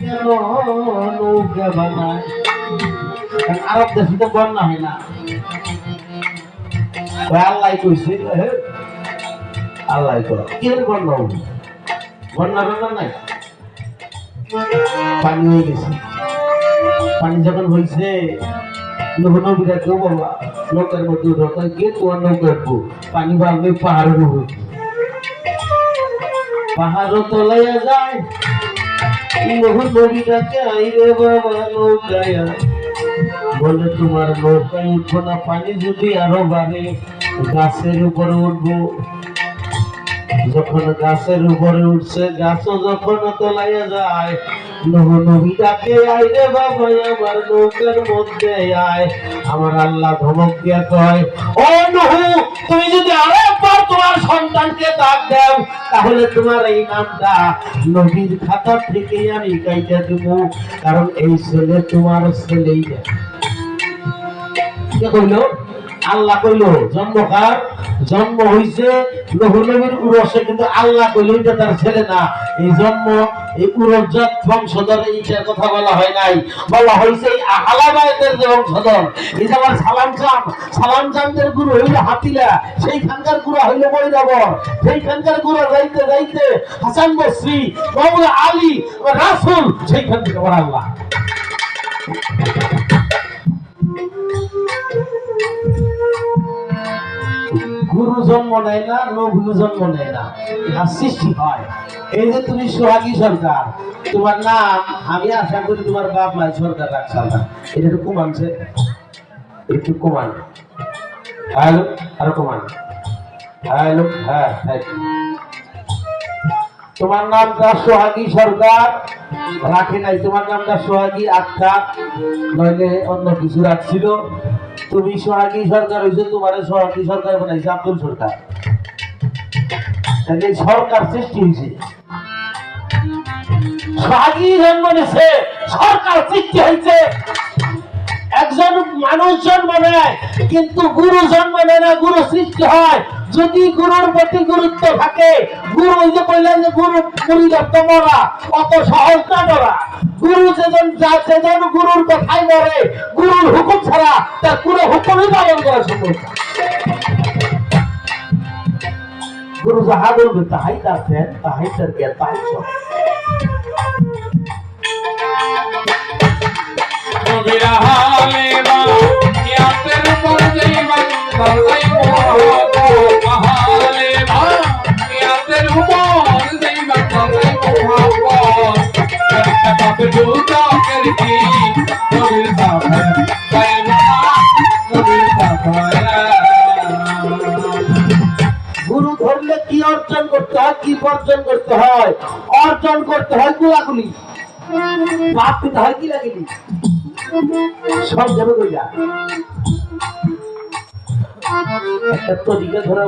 নৌকা বানায় আরব দেশে তো বন্যা হয় না। আল্লাহ কইছে আল্লাহ কর। বন্যা হবে বন্যা বন্যা নাই? পানি হয়ে গেছে। পানি যখন হয়েছে কেউ নৌকা পাহাড়ও তলাইয়া যায় বলে তোমার নৌকায় উঠো না পানি যদি আরও বাড়ে গাছের উপরে উঠবো। যখন গাছের উপরে উঠছে গাছও যখন তোলাইয়া যায় নহ নবীটাকে আইরে বাবা, আমার নৌকার মধ্যে আয়। আমার আল্লাহ ধমক দিয়া কয়, ও নহু তুমি যদি আরও একবার তোমার সন্তানকে ডাক দাও, তাহলে তোমার এই নামটা নবীর খাতা থেকে আমি কাইটা দেব, কারণ এই ছেলে তোমার ছেলেই। না কে কইল? আল্লাহ কইল, জন্ম কার? জন্ম হইছে নবীর উরসে, কিন্তু আল্লাহ কইল এটা তার ছেলে না। এই জন্ম, এই উরজাত বংশধর, এইটার কথা বলা হয় নাই। বলা হয়েছে এই আহালাবায়তের যে বংশধর, এই যে আমার সালাম চাম সালাম চামদের গুরু হইল হাতিলা, সেইখানকার গুরু হইল মৈরাবর সেইখানকার গুরু যাইতে যাইতে হাসান বসরি মোহাম্মদ আলী, রাসুল, সেইখান থেকে আমার আল্লাহ। গুরু জন্ম নেয় না নবুল জন্ম নেয় না। ইহা সৃষ্টি হয়। এই যে তুমি সোহাগী সরকার, তোমার নাম আমি আশা করি তোমার বাপ মাই সরকার রাখছে না এটা একটু কমানছে একটু কমান। হ্যালো আরও কমান। হ্যালো হ্যাঁ thank you. তোমার নামটা সোহাগী সরকার, রাখে নাই। তোমার নামটা সোহাগী আখ্যা নইলে অন্য কিছু রাখছিল। তুমি সোহাগী সরকার হয়েছে তোমার সোহাগী সরকার বানাইছে? আব্দুল সরকার। সরকার সৃষ্টি হয়েছে সৃষ্টি হয়েছে একজন মানুষ জন্ম নেয়, কিন্তু গুরু জন্ম না, গুরু সৃষ্টি হয়। যদি গুরুর প্রতি গুরুত্ব থাকে, গুরু ওই যে গুরু অত সহজ না মরা। গুরু যেজন যা সেজন গুরুর কথাই মরে গুরুর হুকুম ছাড়া তার পুরো হুকুমই পালন করা সম্ভব গুরু যাহা বলবে, তাহাই তার ধ্যান, তাহাই তার জ্ঞান, তাহাই সব। কবিরা হালে মা ইয়াতের উপর জীবন সবাই মোহাবো অর্জন করতে হয় বাপ দিতে হয় কি সব যাবে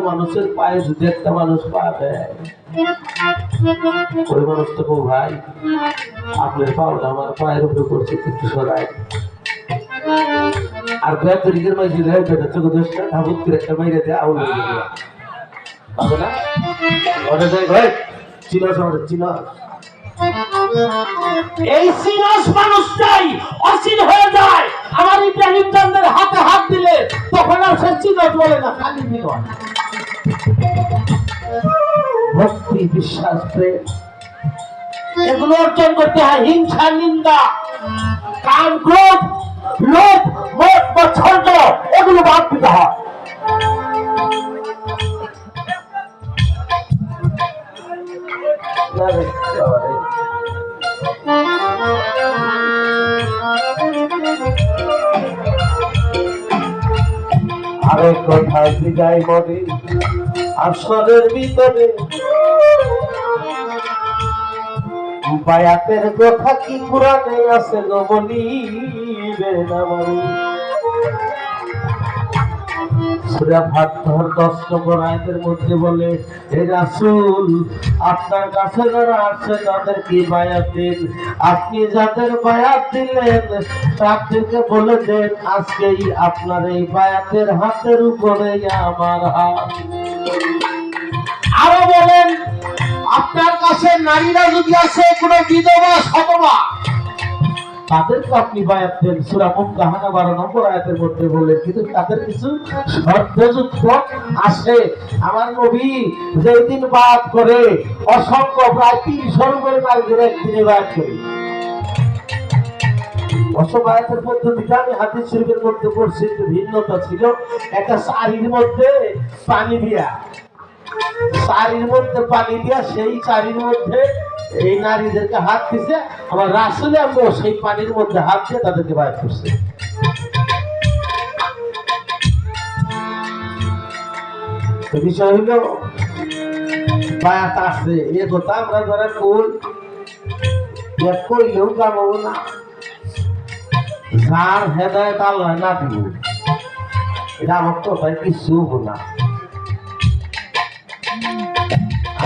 মানুষের পায়ে যদি একটা মানুষ পা দেয়, ওই ভাই, আপনার পাওটা আমার পায়ের উপরে করছে সরাই। আর বেয়া তরিকের মাঝে দেয় বেটা চোখ ঠাকুর একটা বাইরে দেয় আউল গেল না? ভাই। এই মানুষটাই অচিন হয়ে যায়। আমার হাতে হাত দিলে তখন আর বিশ্বাস, প্রেম। এগুলো অর্জন করতে হয় হিংসা, নিন্দা কাম ক্রোধ, লোভ মোট মৎসর্য এগুলো বাদ দিতে হয়। আরে কোথায় বিদায় মনে আসরের ভিতরে। বায়াতের কথা কি পুরাণে আছে গো বলিবে না মরি আপনার আপনি যাদের বায়াত দিলেন, তাদেরকে বলে দেন, আজকেই আপনার এই বায়াতের হাতের উপরে আমার হাত। আরও বলেন, আপনার কাছে নারীরা যদি আছে, কোনো বিধবা, সতবা তাদেরকে আপনি বায়াত দেন। সুরা মুমতাহানা বারো নম্বর আয়াতের মধ্যে বললেন, কিন্তু তাদের কিছু আসে আমার নবী করে অসংখ্য প্রায় একদিনে বায়াত অসবায়তের পদ্ধতিটা আমি মধ্যে পড়ছি, একটু ভিন্নতা ছিল। একটা শাড়ির মধ্যে পানি দিয়া শাড়ির মধ্যে পানি দিয়া, সেই শাড়ির মধ্যে এই নারীদেরকে হাত দিছে আমার রাসুলে আমি সেই পানির মধ্যে হাত দিয়ে তাদেরকে বাইর করছে। বিষয় হইল, বায়াত আছে। এ কথা আমরা ধরা কই কইলেও কাম হব না। যার হেদায়ত আল্লাহ না দিব, এটা আমার কথায় কিছু না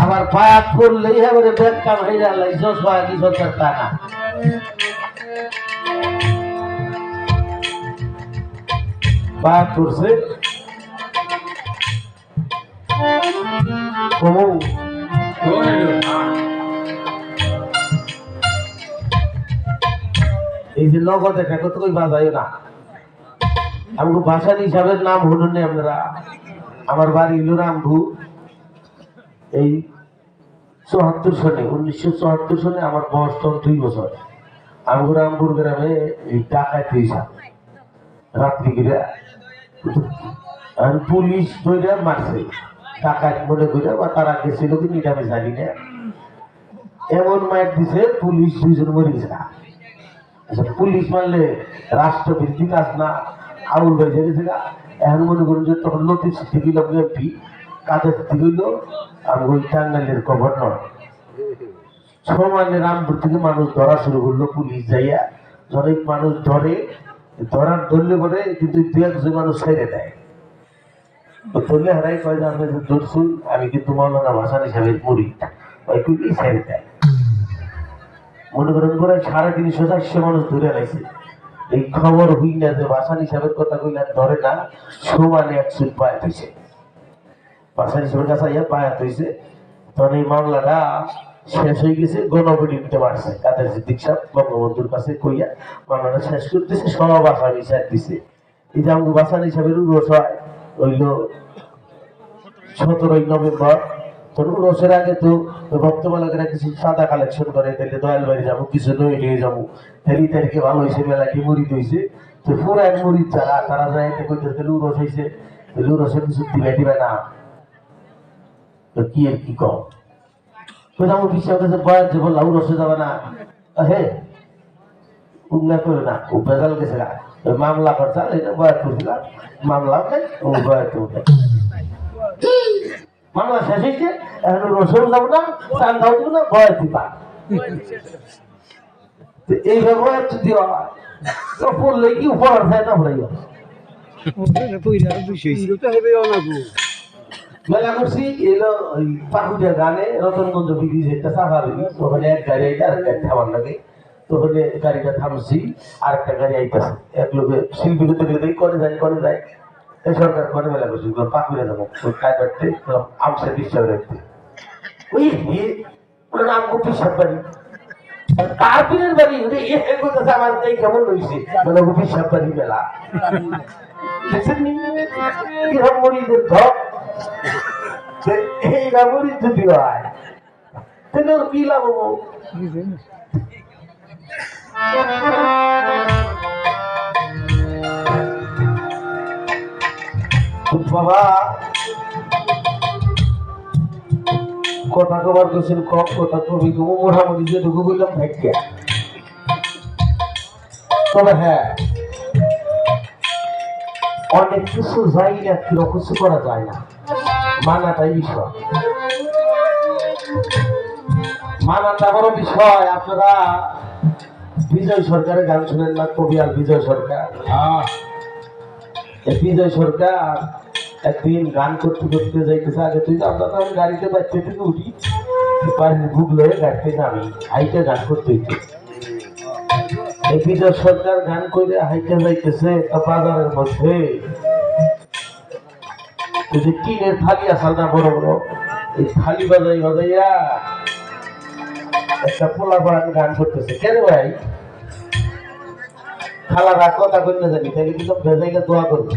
আবার বায়াত করলেই এবারে বেকার হয়ে গেল যশ হয় কি সরকার তা না। বায়াত করছে এই যে নগদ এটা কত কই বাজায় না। আমাকে ভাষার হিসাবের নাম হলো আপনারা। আমার বাড়ি হলো রামভু এই চুয়াত্তর সনে, উনিশশো চুয়াত্তর সনে আমার বয়স তখন দুই বছর। আমগো রামপুর গ্রামে এই টাকায় পেয়েছা রাত্রি আর পুলিশ ধরে মারছে। টাকায় মনে করে বা তারা গেছিল কি এটা আমি জানি না। এমন মায়ের দিছে, পুলিশ দুইজন মরে আচ্ছা পুলিশ মারলে রাষ্ট্রবিরোধী কাজ না? আউল বেজে গেছে এখন মনে করুন যে তখন নোটিশ দিল এমপি কাদের দিল আমি ওই টাঙ্গাইলের গভর্নর। সমানে রামপুর থেকে মানুষ ধরা শুরু করল পুলিশ যাইয়া। অনেক মানুষ ধরে, ধরার ধরলে পরে কিন্তু দু একজন মানুষ ছেড়ে দেয়। ধরলে হারাই কয় যে যে ধরছুন আমি কিন্তু মৌলানা ভাষা হিসাবে পড়ি ওই কুলি ছেড়ে দেয়। মনে করেন করে সাড়ে তিনশো চারশো মানুষ ধরে লাইছে এই খবর হই না যে বাসান হিসাবের কথা কইলে আর ধরে না, সমানে একশো পায়াত হয়েছে বাসান হিসাবের কাছে ইয়া পায়াত হয়েছে তখন এই মামলাটা শেষ হয়ে গেছে গণপতি দিতে পারছে কাদের সিদ্দিক সাহেব, বঙ্গবন্ধুর কাছে কইয়া মামলাটা শেষ করতেছে, সব আসাম হিসাব দিছে। এই যে আমাকে বাসান হিসাবের উরস হয় হইল সতেরোই নভেম্বর। তখন উরসের আগে তো ভক্তমালাকেরা কিছু সাদা কালেকশন করে তাহলে দয়াল বাড়ি যাব, কিছু নই নিয়ে যাব। তাহলে তারিখে ভালো হয়েছে মেলাটি মুড়িদ হয়েছে তো পুরো এক মুড়িদ যারা, তারা যায় কইতে উরস হয়েছে তাহলে কিছু দিবে দিবে না। তো কি আর কি কম? আমার বিশ্বাস কাছে বয়াত যে বললাম উরসে যাবে না। হে উন্নয় করে না ও বেজাল গেছে মামলা করছে এটা করছিলাম মামলা নেই ও মামলা শেষ হয়েছে এখন রসুন যাব না চান দাও না বয়াত দিবা। তো এই ব্যবহার যদি হয় তো পড়লে কি পড়ার চাই না মেলা করছি এলো ওই পাকুটিয়া গানে রতনগঞ্জ ব্রিজ একটা সাফার ওখানে এক গাড়ি আইতে আর গাড়ি থামার লাগে। তো ওখানে গাড়িটা থামছি আর একটা গাড়ি আইতেছে। এক লোকে শিল্পী করতে গেলে করে যায় করে যায়। এই সরকার করে মেলা করছি পাকুড়ে যাব। কায় করতে আমসে বিশ্বাস রাখতে ওই নাম খুব বিশ্বাস বাড়ি। কার পীরের বাড়ি, ওরে এ এ করতেছে আমার এই কেমন রয়েছে মানে খুব বিশ্বাস বাড়ি মেলা নি? মরিদের ধপ কথা কবার গেছেন কম কথা কবি কমু মোটামুটি যেটুকু বললাম ভাগ্যা। তবে হ্যাঁ অনেক কিছু যাই না কিছু করা যায় না। মানাটাই বিষয়। মানাটা বড় বিষয় আপনারা বিজয় সরকারের গান শুনেন না কবি আর বিজয় সরকার। এই বিজয় সরকার একদিন গান করতে করতে যাইতেছে আগে তুই আমরা তো আমি গাড়িতে বাচ্চা থেকে উঠি। বাড়ির বুক লয়ে গাড়িতে নামি হাইটে গান করতে হইতে। এই বিজয় সরকার গান করে হাইটে যাইতেছে বাজারের মধ্যে যে টিনের থালি আসাল না বড় বড়? এই থালি বাজাই বাজাইয়া একটা পোলা গান করতেছে। কেন ভাই? খালারা কথা কইতে জানি তাহলে কিন্তু ভেজাইকে দোয়া করবে?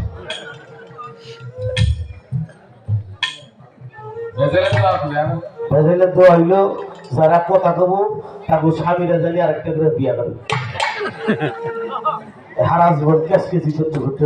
ভেজাইলে দোয়া হইল যারা কথা কব তাকে স্বামীরা জানি আরেকটা করে বিয়া করবে। হারা জীবন কেস কেসি করতে করতে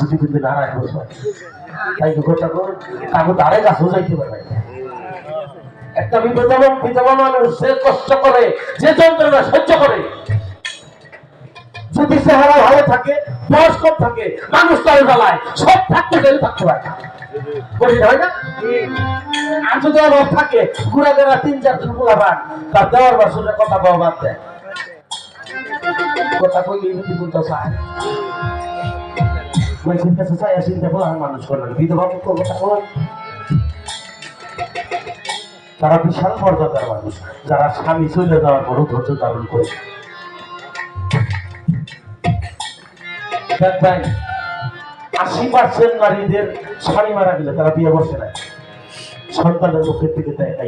যদি একটা বিধবা বিধবা মানুষ, সে কষ্ট করে, যে যন্ত্রণা সহ্য করে। যদি চেহারা ভালো থাকে বয়স কম থাকে, মানুষ তার জ্বালায়, সব থাকতে গেলে থাকতে পারে বলি হয় না? আর যদি থাকে, ঘুরে ঘুরে তিন চারজন পোলা পান তার দেওয়ার বাসনের কথা পাওয়া বাদ দেয়। কথা কইলে যদি চায়। তারা বিশাল মর্যাদার মানুষ। যারা স্বামী চলে যাওয়ার পরও ধৈর্য ধারণ করে। আশি পার্সেন্ট নারীদের স্বামী মারা গেলে তারা বিয়ে বসে না সন্তানের মুখের দিকে দেয়